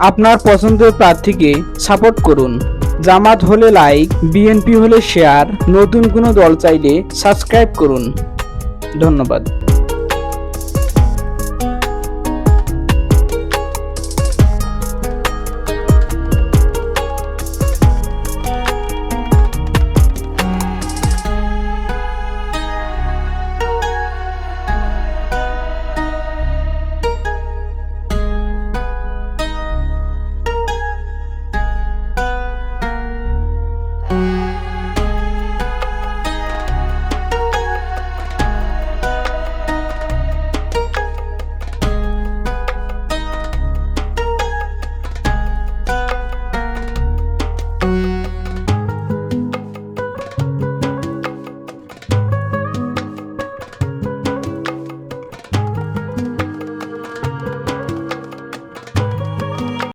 আপনার পছন্দের প্রার্থীকে সাপোর্ট করুন। জামাত হলে লাইক বিএনপি হলে শেয়ার নতুন কোনো দল চাইলে সাবস্ক্রাইব করুন। ধন্যবাদ।